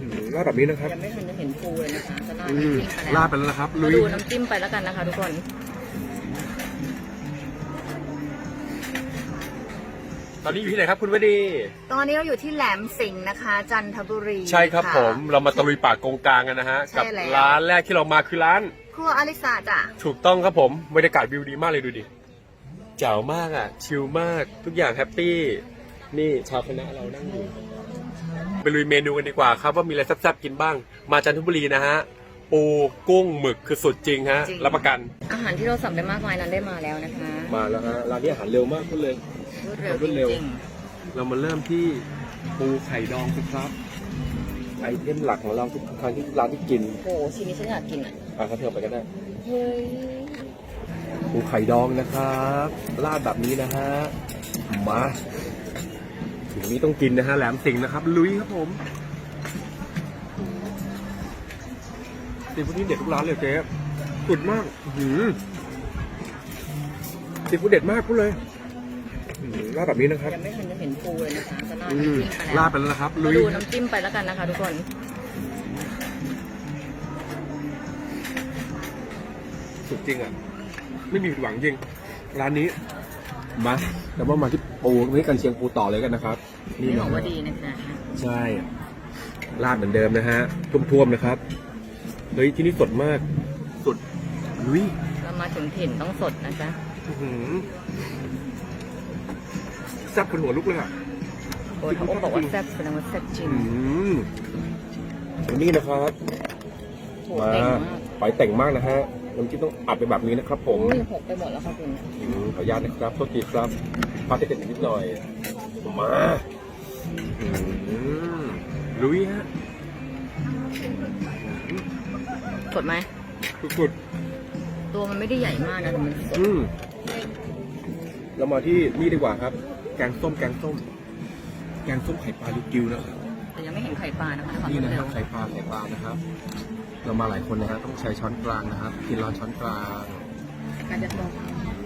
อืมราดแบบนี้นะครับ ยังไม่ทันจะเห็นปูเลยนะคะจะราดอืมน้ำจิ้มไปราแล้ดวไปแล้วนะครับมาลุยดูน้ำจิ้มไปแล้วกันนะคะทุกคน ตอนนี้อยู่ที่ไหนครับคุณวดี ตอนนี้เราอยู่ที่แหลมสิงห์นะคะ จันทบุรีใช่ครับะ ผมเรามาตะลุยป่ากงกลางกันนะฮะ ใช่กับแล้ว ร้านแรกที่เรามาคือร้าน ครัวอลิสาจ้ะถูกต้องครับผมบรรยากาศวิวดีมากเลยดูดิเจ๋วมากอะ ชิลมากทุกอย่างแฮปปี้ นี่ชาวคณะเรานั่งอยู่ ไปลุยเมนูกันดีกว่าครับว่ามีอะไรแซ่บๆกินบ้าง มาจันทบุรีนะฮะ ปูกุ้งหมึกคือสุดจริงฮะจริง รับประกันอาหารที่เราสั่งได้มากมายนั้นได้มาแล้วนะคะมาแล้วฮะร้านนี้อาหารเร็วมากขึ้นเลย รวดเร็วรวดเร็วจริงเรามาเริ่มที่ปูไข่ดองสิครับ ไอเทมหลักของเราทุกครั้งที่ร้านที่กินๆโหชิ้นนี้ฉันอยากกินอะอะครับเธอไปก็ได้เฮ้ยปูไข่ดองนะครับราดแบบนี้นะฮะมา ถึงนี้ต้องกินนะฮะแหลมสิงห์นะครับ ลุยครับผมซีฟู้ดนี่เด็ดทุกร้านเลยเจ๊สุดมากอื้อหือซีฟู้ดเด็ดมากพูดเลยอื้อหือราดแบบนี้นะครับยังไม่ทันจะเห็นปูเลยนะคะจะราดอืมน้ำจิ้มไปราแล้ดวไปแล้วนะครับมาลุยดูน้ำจิ้มไปแล้วกันนะคะทุกคน สุดจริงอะ ไม่มีผิดหวังจริง ร้านนี้ มาแต่ว่ามาที่ปูนี่กันเชียงปูต่อเลยกันนะครับ นี่นี่บอนะกว่าดีนะคะใช่ราดเหมือนเดิมนะฮะท่วมๆนะครับเฮ้ยที่นี่สดมากสุดลุยเรามาถึงถิ่นต้องสดนะจ๊ะอื้อหือแซ่บคนหัวลุกเลยอะ โอ้ยเขาบอกว่าแซ่บแสดงว่าแซ่บจริงอืมนี่นะครับโหมาเต่งมาก ไปแต่งมากนะฮะ น้ำจิ้มต้องอัดไปแบบนี้นะครับ ผมอุ้ยหกไปหมดแล้วค่ะคุณ อืมขออนุญาตนะครับโทษทีครับพาเด็ดๆนิดหน่อยมาอืมลุยฮะสดไหม สุดตัวมันไม่ได้ใหญ่มากนะแต่มันสๆดอืมเรามาที่นี่ดีกว่าครับ แกงส้มแกงส้ม แกงส้มไข่ปลาลิวกิวนะครับ แต่ยังไม่เห็นไข่ปลานะคะขอนี่รวดนะคเร็รัวบไข่ปลาไข่ปลานะครับ เรามาหลายคนนะฮะต้องใช้ช้อนกลางนะครับ กินร้อนช้อนกลางการจะตก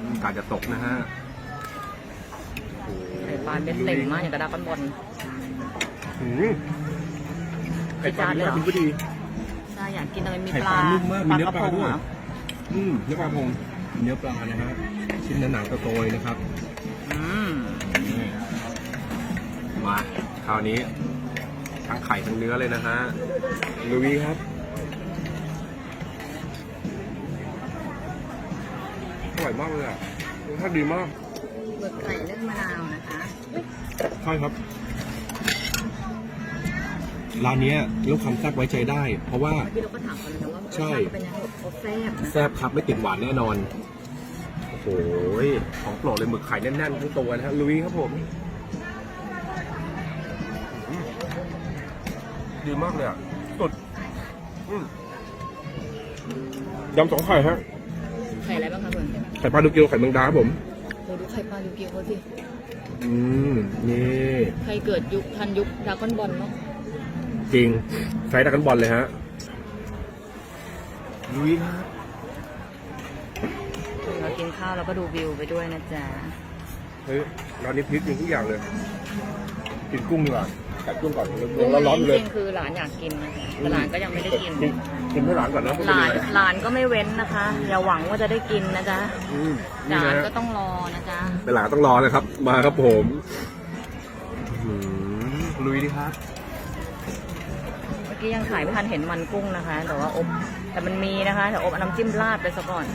อืมการจะตกนะฮะโอ้โหไข่ปลาเม็ดเต็มมากอย่างกระดาษบอลอืมไข่ปลาจานเลยเหรอดีก็ดีใช่อยากกินอะไรมีไข่ปปลาลานุ่มมากมีเนื้อกระปลาพงด้วยเหรออืมเนื้อปลาพงเนื้อปลานะฮะชิ้นหนาๆโตๆเลยนะครับ อืมมาคราวนี้ทั้งไข่ทั้งเนื้อเลยนะฮะลุยครับ ร่อยมากเลยอะรสชาติดีมากเบิกไก่นึ่งมะนาวนะคะใช่ครับ ร้านเนี้ยเรื่องความแซ่บไว้ใจได้ เพราะว่าที่เราก็ถามเขาแล้วนะว่าใช่ รสชาติเป็นยังไงเขาแซ่บนะแซ่บครับไม่ติดหวานแน่นอน โอ้โหของโปรดเลยหมึกไข่แน่นๆทั้งตัวนะฮะลุยครับผมอืมดีมากเลยอะสุดอืมยำสองไข่ฮะ ไข่อะไรบ้างคะคุณไข่ปลาดูกิวไข่แมงดาครับผมโหดูไข่ปลาลิวกิวเขาสิอืมนี่ใครเกิดยุคทันยุคดราก้อนบอลเนาะจริงไซส์ดักกันบอลเลยฮะลุยครับเรากินข้าวแล้วก็ดูวิวไปด้วยนะจ๊ะ เฮ้ยร้านนี้พริกจริงทุกอย่างเลยกินกุ้งดีกว่า กัดกุ้งก่อนเราร้อนๆเลยจริงๆคือหลานอยากกินนะคะแต่หลานก็ยังไม่ได้กินกิน กินให้หลานก่อนนะหลานหลานก็ไม่เว้นนะคะ อย่าหวังว่าจะได้กินนะจ๊ะอืมหนี่ลานนะก็ต้องรอนะจ๊ะเป็นหลานต้องรอนะครับ มาครับผมอืมลุยดีครับ เมื่อกี้ยังขายไม่ทันเห็นมันกุ้งนะคะ แต่ว่าอบแต่มันมีนะคะแต่อบเอาน้ำจิ้มราดไปซะก่อน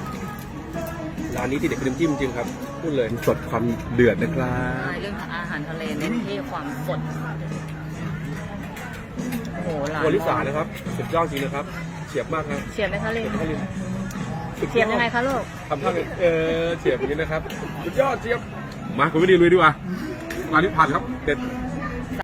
ร้านนี้ที่เด็ดคือน้ำจิ้มจริงครับ พูดเลยสดความเดือดนะครับใช่เรื่องอาหารทะเลเน้นที่ความสดโอ้โหหลานวลิสานะครับสุดยอดจริงนะครับ เฉียบมากครับเชียร์ไหมคะลินสุดเชียร์ยังไงคะลูกทำท่าไงเออเฉียบอย่างนี้นะครับ สุดยอดเฉียบ มาคุณไม่ดีลุยดีกว่าร้านนี้ผ่านครับ เด็ด